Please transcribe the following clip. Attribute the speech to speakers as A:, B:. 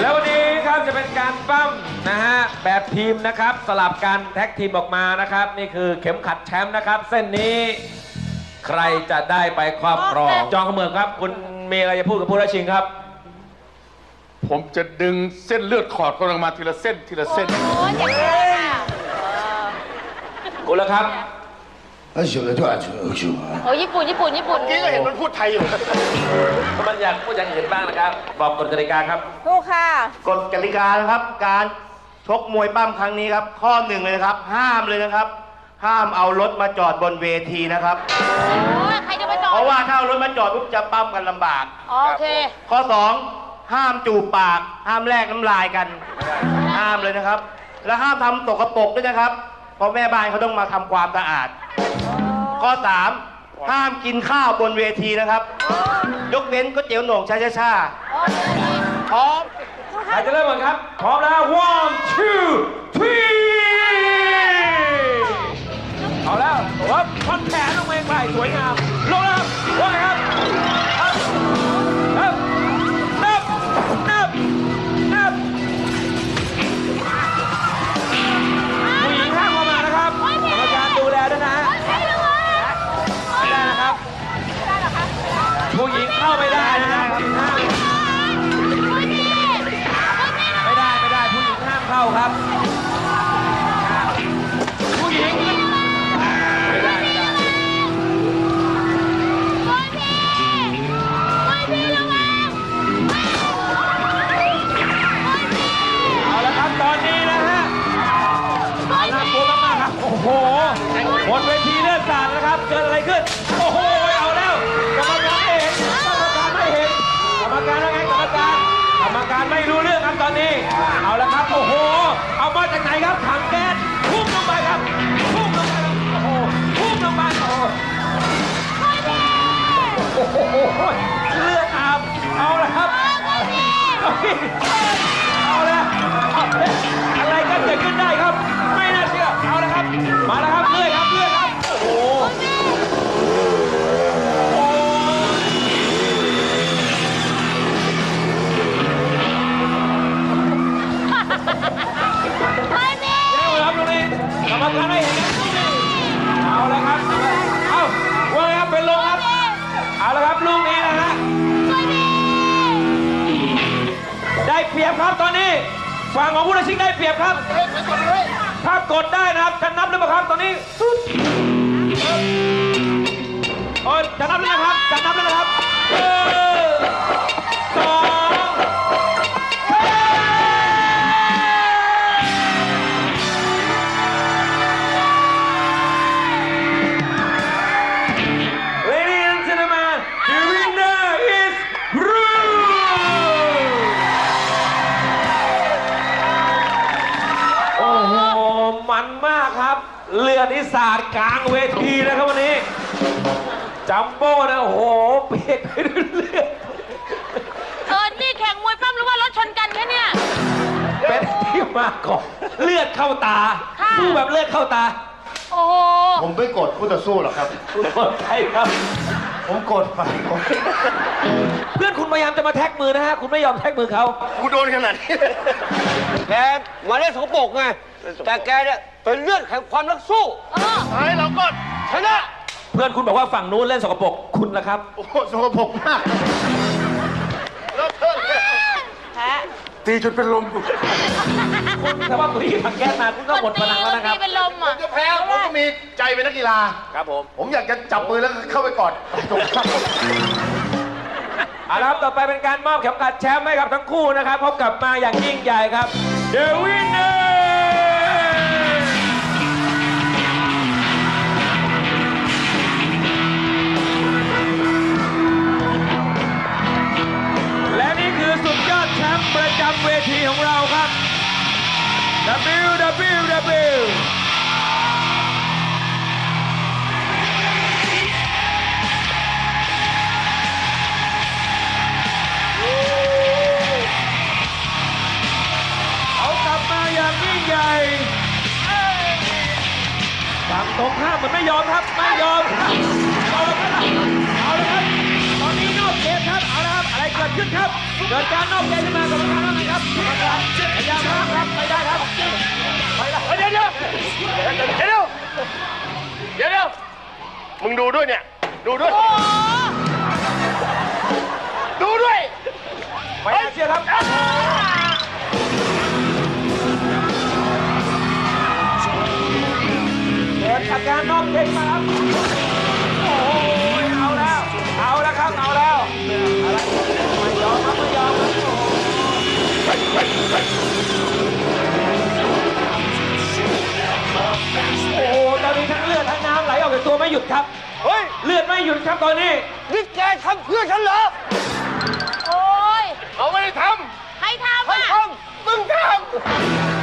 A: แล้ววันนี้ครับจะเป็นการปั้มนะฮะแบบทีมนะครับ สลับกันแท็กทีมออกมานะครับ นี่คือเข็มขัดแชมป์นะครับ เส้นนี้ ใครจะได้ไปครอบครอง จองขมือครับ คุณมีอะไรจะพูดกับผู้ราชิงครับ
B: ผมจะดึงเส้นเลือดขอดคนออกมาทีละเส้นทีละเส้น
C: โอ้ยอย่างนี้ค่ะ
A: คุณละครับ
D: อาเฉยด้วย
C: เฉยเฉยโอญี่ปุ่นญี่ปุ่นญี่ปุ่น
B: กี้ก็เห็นมันพูดไทยอยู่
A: มันอยากพูดอยากเห็นบ้างนะครับ บอกกฎกติกาครับ
C: ถูกค่ะ
E: กฎกติกานะครับ การชกมวยปั้มครั้งนี้ครับ ข้อหนึ่งเลยนะครับ ห้ามเลยนะครับ ห้ามเอารถมาจอดบนเวทีนะครับเพราะว่าถ้าเอารถมาจอดปุ๊บจะปั้มกันลำบาก
C: โอเค
E: ข้อสองห้ามจูบปาก ห้ามแลกน้ำลายกัน ห้ามเลยนะครับ และห้ามทำตกกระปกด้วยนะครับ เพราะแม่บ้านเขาต้องมาทำความสะอาด ข้อสามห้ามกินข้าวบนเวทีนะครับ ยกเว้นก๋วยเตี๋ยวโหน่งชาชาชา
C: โอเค
E: พร้อม
A: ใครจะเริ่มก่อนครับ พร้อมแล้ว one two three เอาแล้ววับพันแขนลงไปไปสวยงาม ทีเลือดสาดนะครับ เกิดอะไรขึ้น โอ้โห เอาแล้ว กรรมการไม่เห็น กรรมการไม่เห็น กรรมการว่าไงกรรมการ กรรมการไม่รู้เรื่องครับตอนนี้ เอาละครับ โอ้โห เอามาจากไหนครับถังแก๊สพุ่งลงไปครับ พุ่งลงไปครับโอ้โห พุ่งลงไปโอ้โหโอ้โห เลือดอาบ เอาละครับ ของผู้ตัดชิงได้เปรียบครับ ถ้ากดได้นะครับจะนับหรือเปล่าครับตอนนี้สุดโอ้ยจะนับแล้วนะครับจะนับแล้วนะครับ เลือดนี่สาดกลางเวทีนะครับวันนี้ จัมโบ้นะโอ้โหเปียกไปด้วยเลือด
C: เออ นี่แข่งมวยปั้มหรือว่ารถชนกันคะเนี่ย
A: เป็นที่มาก่อนเลือดเข้าตา
C: ค่ะ
A: สู้แบบเลือดเข้าตา
C: โอ้โห
D: ผมไม่กดคู่ต่อสู้หรอกครับ
A: คนไทยครับ
D: ผมกดไปผม
A: เพื่อนคุณพยายามจะมาแท็กมือนะฮะ คุณไม่ยอมแท็กมือเขา
E: กูโดนขนาดนี้เลย
F: แกมาเล่นสกปรกไง แต่แกเนี่ยเป็นเลือดแห่งความนักสู้
C: เออ
E: ท้ายเราก็
F: ชนะ
A: เพื่อนคุณบอกว่าฝั่งนู้นเล่นสกปรกคุณล่ะครับ
D: โอ้โหสกปรกมาก
C: แพ้
D: ตีจนเป็นลมอยู่
A: คุณแต่ว่าคุณที่ถังแก๊สมาคุณก็หมดพลังแล้วนะครับ
C: ตีเป็นลมอะ
D: จะแพ้ผมก็มีใจเป็นนักกีฬา
E: ครับผม
D: ผมอยากจะจับมือแล้วก็เข้าไปกอดตรงข้าม
A: เอาละครับต่อไปเป็นการมอบเข็มขัดแชมป์ให้กับทั้งคู่นะครับ พบกับมาอย่างยิ่งใหญ่ครับ The winner WWW เขากลับมาอย่างยิ่งใหญ่ฝั่งตรงข้ามมันไม่ยอมครับ ไม่ยอมครับ เกิดขึ้นครับ เกิดการนอกใจขึ้นมากับการนั่นครับปพยายามครับไปได้ครับไปไล้เดี๋ยวเดี๋ยวเดี๋ยวเดี๋ยวเดี๋ยว
D: มึงดูด้วยเนี่ย ดูด้วย ดูด้วย
A: ไปเชียร์ครับเกิดอาการนอกเก่งมาครับ โอ้โหมีทั้งเลือดทั้งน้ำไหลออกจากตัวไม่หยุดครับ
F: เฮ้ย
A: เลือดไม่หยุดครับตอนนี้
F: นี่แกทำเพื่อฉันเหรอ
C: โอ้ยเร
F: าไม่ได้ทำ
C: ให้ทำอะให้ท
F: ำมึงทำ